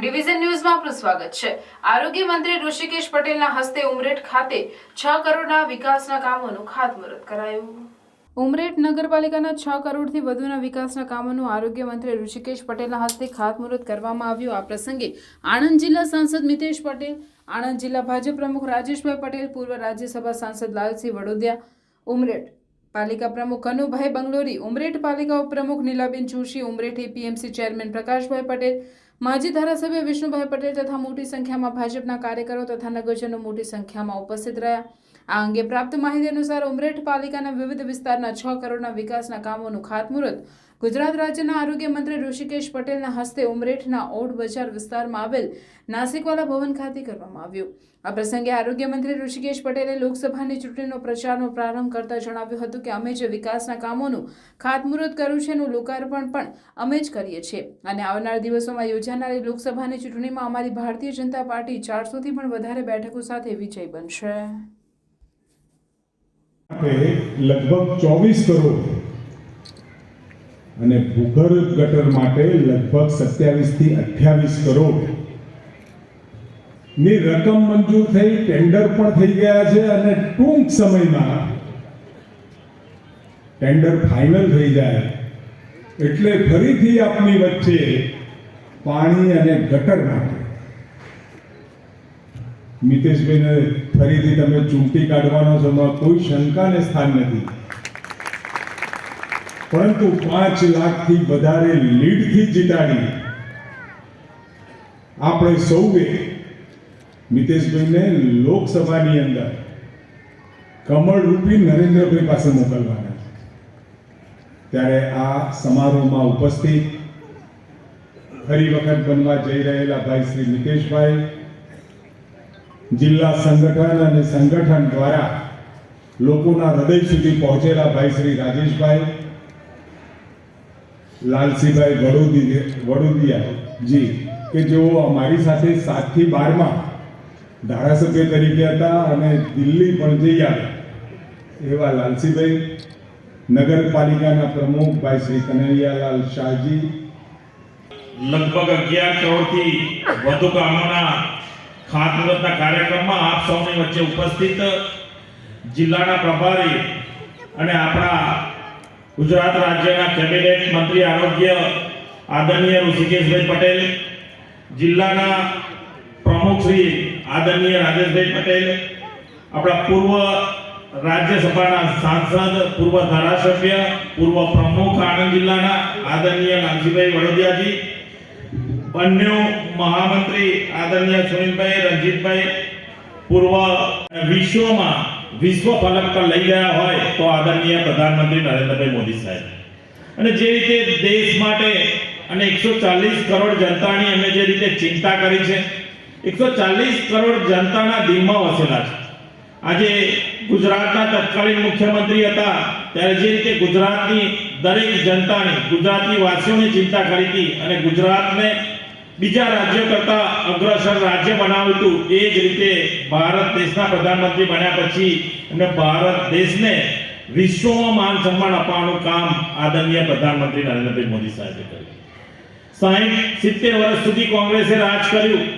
Division ન્યૂઝમાં આપનું સ્વાગત છે. આરોગ્ય મંત્રી ઋષિકેશ પટેલના હસ્તે ઉમરેઠ ખાતે છ કરોડના વિકાસના કામોનું ખાતમુહૂર્ત કરાયું. ઉમરેઠ નગરપાલિકાના છ કરોડથી વધુના વિકાસના કામોનું આરોગ્ય મંત્રી ઋષિકેશ પટેલના હસ્તે ખાતમુહૂર્ત કરવામાં આવ્યું. આ પ્રસંગે આણંદ જિલ્લા સાંસદ મિતેશ પટેલ, આણંદ જિલ્લા ભાજપ પ્રમુખ રાજેશભાઈ પટેલ, પૂર્વ રાજ્યસભા સાંસદ લાલસિંહ વડોદિયા, ઉમરેઠ પાલિકા પ્રમુખ કનુભાઈ બંગલોરી, ઉમરેઠ પાલિકા ઉપપ્રમુખ નીલાબેન જોશી, ઉમરેઠ એપીએમસી ચેરમેન પ્રકાશભાઈ પટેલ માજી ધારાસભ્ય વિષ્ણુભાઈ પટેલ તથા મોટી સંખ્યામાં ભાજપના કાર્યકરો તથા નગરજનો મોટી સંખ્યામાં ઉપસ્થિત રહ્યા. આ અંગે પ્રાપ્ત માહિતી અનુસાર ઉમરેઠ પાલિકાના વિવિધ વિસ્તારના છ કરોડના વિકાસના કામોનું ખાતમુહૂર્ત ગુજરાત રાજ્યના આરોગ્ય મંત્રી ઋષિકેશ પટેલના હસ્તે ઉમરેઠના ઓડ બજાર વિસ્તારમાં આવેલ નાસિકવાલા ભવન ખાતે કરવામાં આવ્યું. આ પ્રસંગે આરોગ્ય મંત્રી ઋષિકેશ પટેલે લોકસભાની ચૂંટણીનો પ્રચારનો પ્રારંભ કરતા જણાવ્યું હતું કે અમે જે વિકાસના કામોનું ખાતમુહૂર્ત કર્યું છે એનું લોકાર્પણ પણ અમે જ કરીએ છીએ. અને આવનાર દિવસોમાં યોજાનારી લોકસભાની ચૂંટણીમાં અમારી ભારતીય જનતા પાર્ટી ચારસોથી પણ વધારે બેઠકો સાથે વિજય બનશે. માટે લગભગ ચોવીસ કરોડ અને ભૂગર્ભ ગટર માટે લગભગ સત્યાવીસથી અઠ્યાવીસ કરોડની રકમ મંજૂર થઈ ટેન્ડર પણ થઈ ગયા છે અને ટૂંક સમયમાં ટેન્ડર ફાઇનલ થઈ જાય. એટલે ફરીથી આપની વચ્ચે પાણી અને ગટર માટે મિતેશભાઈને ફરીથી તમે ચૂંટી કાઢવાનો છો કોઈ શંકાને સ્થાન નથી. પરંતુ પાંચ લાખથી વધારે લીડથી જીતાડી આપણે સૌએ મિતેશભાઈને લોકસભાની અંદર કમળરૂપી નરેન્દ્રભાઈ પાસે મોકલવાના ત્યારે આ સમારોહમાં ઉપસ્થિત ફરી વખત બનવા જઈ રહેલા ભાઈ શ્રી મિતેશભાઈ જિલ્લા સંગઠન અને સંગઠન દ્વારા લોકોના હૃદય સુધી પહોંચેલા ભાઈ શ્રી રાજેશભાઈ, લાલસીભાઈ વડોદી વડોદિયાજી, કે જેઓ અમારી સાથે સાતથી બારમાં ધારાસભ્ય તરીકે હતા અને દિલ્હી પણ જઈ આવ્યા. એવા લાલસીભાઈ, નગરપાલિકાના પ્રમુખ ભાઈ શ્રી કનૈયાલાલ શાહજી. લગભગ અગિયાર કરોડથી વધુ કામોના ખાતમુહૂર્તના કાર્યક્રમમાં આપ સૌની વચ્ચે ઉપસ્થિત જિલ્લાના પ્રભારી અને આપણા ગુજરાત રાજ્યના કેબિનેટ મંત્રી આરોગ્ય આદરણીય ઋષિકેશભાઈ પટેલ, જિલ્લાના પ્રમુખ શ્રી આદરણીય રાજેશભાઈ પટેલ, આપણા પૂર્વ રાજ્યસભાના સાંસદ, પૂર્વ ધારાસભ્ય, પૂર્વ પ્રમુખ આણંદ જિલ્લાના આદરણીય નાનજીભાઈ વડોદિયાજી અન્ય મહામંત્રી આદરણીય સુનિલભાઈ, રણજીતભાઈ પૂર્વ વિશ્વમાં વિશ્વ ફલક પર લઈ ગયા હોય તો આદરણીય પ્રધાનમંત્રી નરેન્દ્રભાઈ મોદી સાહેબ. અને જે રીતે દેશ માટે અને એકસો ચાલીસ કરોડ જનતાની અમે જે રીતે ચિંતા કરી છે, એકસો ચાલીસ કરોડ જનતાના દિલમાં વસેલા છે. આજે ગુજરાતના તત્કાલીન મુખ્યમંત્રી હતા, ત્યારે જે રીતે ગુજરાતની દરેક જનતાની ગુજરાતી વાસીઓની ચિંતા કરી હતી અને ગુજરાતને બીજા રાજ્યો કરતા અગ્રસર રાજ્ય બનાવ્યું હતું. એ જ રીતે ભારત દેશના પ્રધાનમંત્રી બન્યા પછી અને ભારત દેશને વિશ્વમાં માન સન્માન આપવાનું કામ આદરણીય પ્રધાનમંત્રી નરેન્દ્રભાઈ મોદી સાહેબે કર્યું. સાહીઠ, સિત્તેર વર્ષ સુધી કોંગ્રેસે રાજ કર્યું.